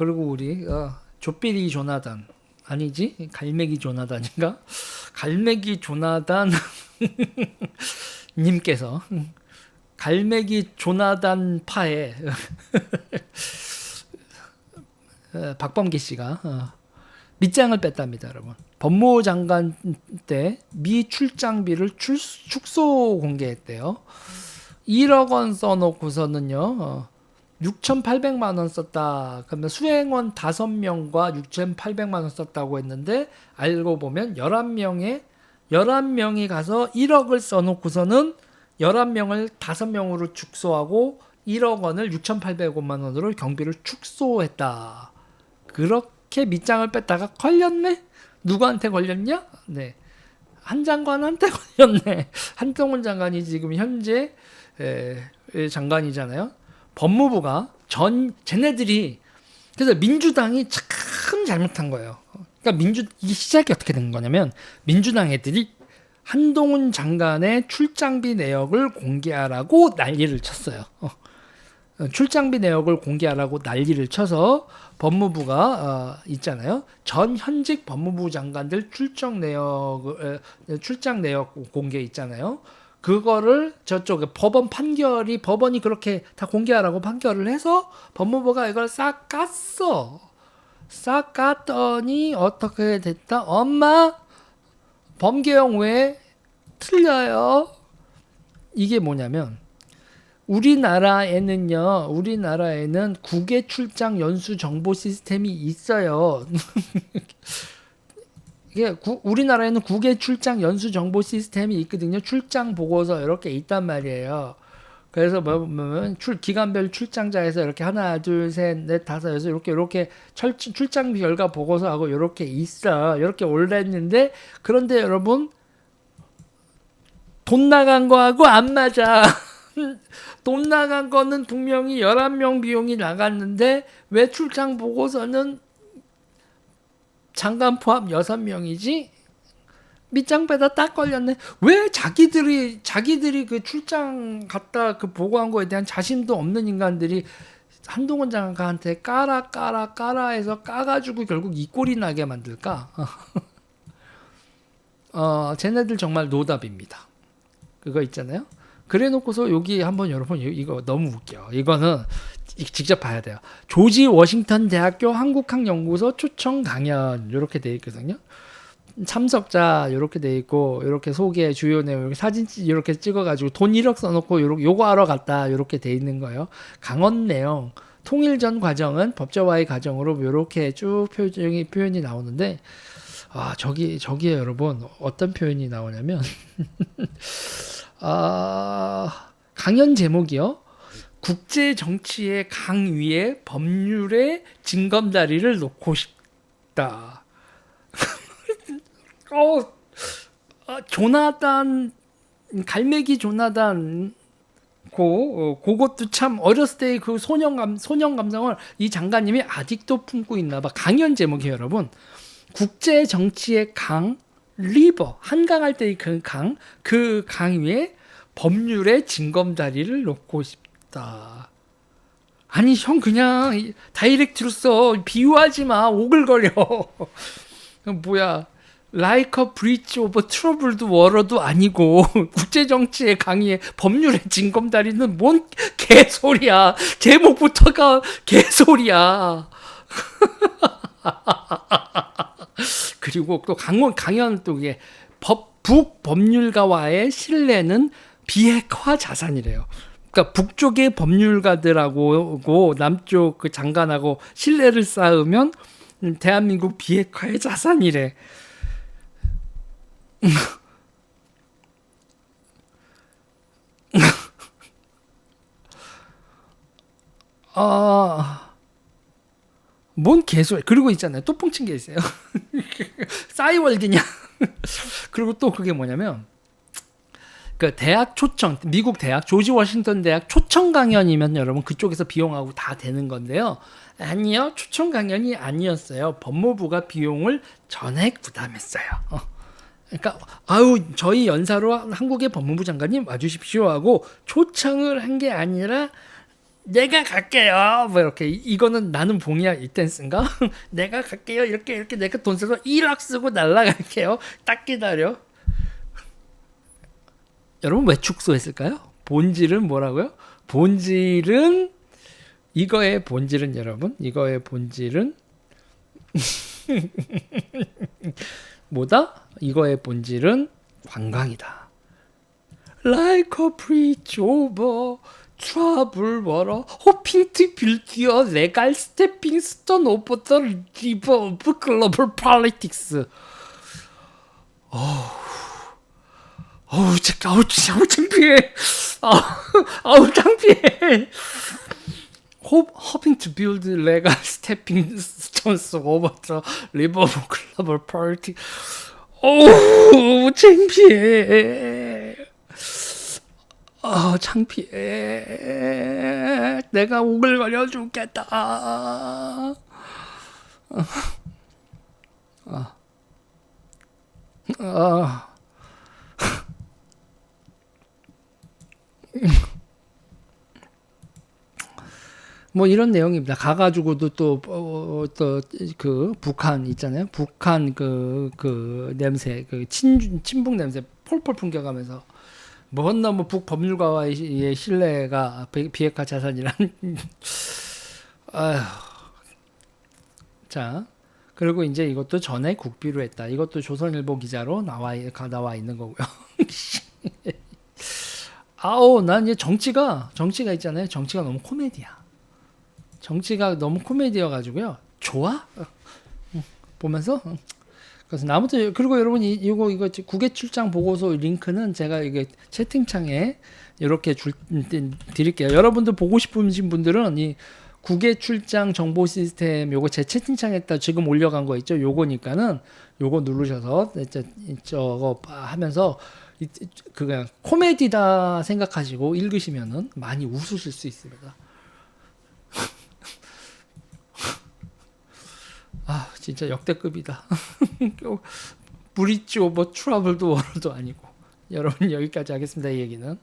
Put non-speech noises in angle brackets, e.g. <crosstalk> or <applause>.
그리고 우리 어, 조삐리 조나단 아니지 갈매기 조나단인가? 갈매기 조나단 <laughs> 님께서 갈매기 조나단 파에 <laughs> 어, 박범계 씨가 어, 밑장을 뺐답니다, 여러분. 법무부 장관 때 미 출장비를 출, 축소 공개했대요. 1억 원 써놓고서는요. 어, 6,800만 원 썼다. 그러면 수행원 5명과 6,800만 원 썼다고 했는데 알고 보면 11명에 11명이 가서 1억을 써 놓고서는 11명을 5명으로 축소하고 1억 원을 6,800만 원으로 경비를 축소했다. 그렇게 밑장을 뺐다가 걸렸네? 누구한테 걸렸냐? 네. 한 장관한테 <laughs> 걸렸네. 한동훈 장관이 지금 현재 장관이잖아요. 법무부가 전 쟤네들이 그래서 민주당이 참 잘못한 거예요. 그러니까 민주 이 시작이 어떻게 된 거냐면 민주당 애들이 한동훈 장관의 출장비 내역을 공개하라고 난리를 쳤어요. 어. 출장비 내역을 공개하라고 난리를 쳐서 법무부가 어, 있잖아요. 전 현직 법무부 장관들 출정 내역 에, 출장 내역 공개 있잖아요. 그거를 저쪽에 법원 판결이 법원이 그렇게 다 공개하라고 판결을 해서 법무부가 이걸 싹 깠어. 싹 깠더니 어떻게 됐다? 엄마 범계형 왜 틀려요? 이게 뭐냐면 우리나라에는요, 우리나라에는 국외 출장 연수 정보 시스템이 있어요. <laughs> 이게 구, 우리나라에는 국외 출장 연수 정보 시스템이 있거든요. 출장 보고서 이렇게 있단 말이에요. 그래서 뭐 보면 출 기간별 출장자에서 이렇게 하나 둘 셋 넷 다섯 여섯 이렇게 이렇게 철, 출장 결과 보고서하고 이렇게 있어 이렇게 올렸는데 그런데 여러분 돈 나간 거하고 안 맞아. <laughs> 돈 나간 거는 분명히 11명 비용이 나갔는데 왜 출장 보고서는 장관 포함 6명이지? 밑장 빼다 딱 걸렸네. 왜 자기들이 자기들이 그 출장 갔다 그 보고한 거에 대한 자신도 없는 인간들이 한동훈 장관한테 까라 까라 까라 해서 까가지고 결국 이 꼴이 나게 만들까? <laughs> 어, 쟤네들 정말 노답입니다. 그거 있잖아요. 그래 놓고서 여기 한번 여러분 이거 너무 웃겨. 이거는 직접 봐야 돼요. 조지 워싱턴 대학교 한국학 연구소 초청 강연 이렇게 돼 있거든요. 참석자 이렇게 돼 있고 이렇게 소개 주요 내용 사진 이렇게 찍어가지고 돈 1억 써놓고 요렇게 요거 하러 갔다 이렇게 돼 있는 거예요. 강원 내용 통일 전 과정은 법제화의 과정으로 이렇게 쭉 표현이 표현이 나오는데 아 저기 저기에 여러분 어떤 표현이 나오냐면 <laughs> 아 강연 제목이요. 국제 정치의 강 위에 법률의 징검다리를 놓고 싶다. <laughs> 어, 아, 조나단 갈매기 조나단 고 어, 그것도 참 어렸을 때그 소년 감 소년 감성을 이 장관님이 아직도 품고 있나 봐. 강연 제목이 여러분. 국제 정치의 강 리버 한강할 때의 그 강, 그 강 위에 법률의 징검다리를 놓고 싶다. 아니 형 그냥 다이렉트로 써 비유하지 마 오글거려. <laughs> 뭐야 like a bridge over troubled water도 아니고 <laughs> 국제 정치의 강의에 법률의 징검다리는 뭔 개소리야. 제목부터가 개소리야. <laughs> <laughs> 그리고 또 강원 강연 또 이게 법 북 법률가와의 신뢰는 비핵화 자산이래요. 그러니까 북쪽의 법률가들하고 남쪽 그 장관하고 신뢰를 쌓으면 대한민국 비핵화의 자산이래. <laughs> 아, 뭔 개소리. 그리고 있잖아요. 또 뻥친 게 있어요. <laughs> 싸이월드냐? <laughs> 그리고 또 그게 뭐냐면, 그 대학 초청, 미국 대학, 조지 워싱턴 대학 초청 강연이면 여러분 그쪽에서 비용하고 다 되는 건데요. 아니요. 초청 강연이 아니었어요. 법무부가 비용을 전액 부담했어요. 어. 그러니까 아유 저희 연사로 한국의 법무부 장관님 와주십시오 하고 초청을 한 게 아니라 내가 갈게요. 뭐 이렇게 이- 이거는 나는 봉이야 이 댄스인가? <laughs> 내가 갈게요. 이렇게 이렇게 내가 돈 써서 1억 쓰고 날라갈게요. <laughs> 딱 기다려. 여러분 왜 축소했을까요? 본질은 뭐라고요? 본질은 이거의 본질은 여러분 이거의 본질은 <laughs> 뭐다? 이거의 본질은 관광이다. Like a bridge over water, hoping to build your legal stepping stone over the river of global politics. 어우, 진짜, 아우, 아우, 창피해. 아우, 아우, 창피해. Hoping to build legal stepping stones over the river of global politics. 어우, 창피해. 아, 창피해. 내가 오글거려 죽겠다. 아. 아. 아. 뭐 이런 내용입니다. 가가지고도 또또그 북한 있잖아요. 북한 그그 냄새, 그 친 친북 냄새 폴폴 풍겨가면서 먼 너무 북 법률가와의 신뢰가 비- 비핵화 자산이란. <laughs> 아휴. 자 그리고 이제 이것도 전에 국비로 했다. 이것도 조선일보 기자로 나와 나와 있는 거고요. <laughs> 아우 난 이제 정치가 정치가 있잖아요. 정치가 너무 코미디야. 정치가 너무 코미디여 가지고요. 좋아? 어, 응, 보면서 응. 그래서 아무튼 그리고 여러분 이 이거 이거 국외 출장 보고서 링크는 제가 이게 채팅창에 이렇게 줄 음, 드릴게요. 여러분들 보고 싶으신 분들은 이 국외 출장 정보 시스템 요거 제 채팅창에다 지금 올려간 거 있죠? 요거니까는 요거 누르셔서 이제 저거 하면서 그냥 코미디다 생각하시고 읽으시면은 많이 웃으실 수 있습니다. 아 진짜 역대급이다. <laughs> 브릿지 오버 트러블도 <laughs> 워러도 아니고 여러분 여기까지 하겠습니다 이 얘기는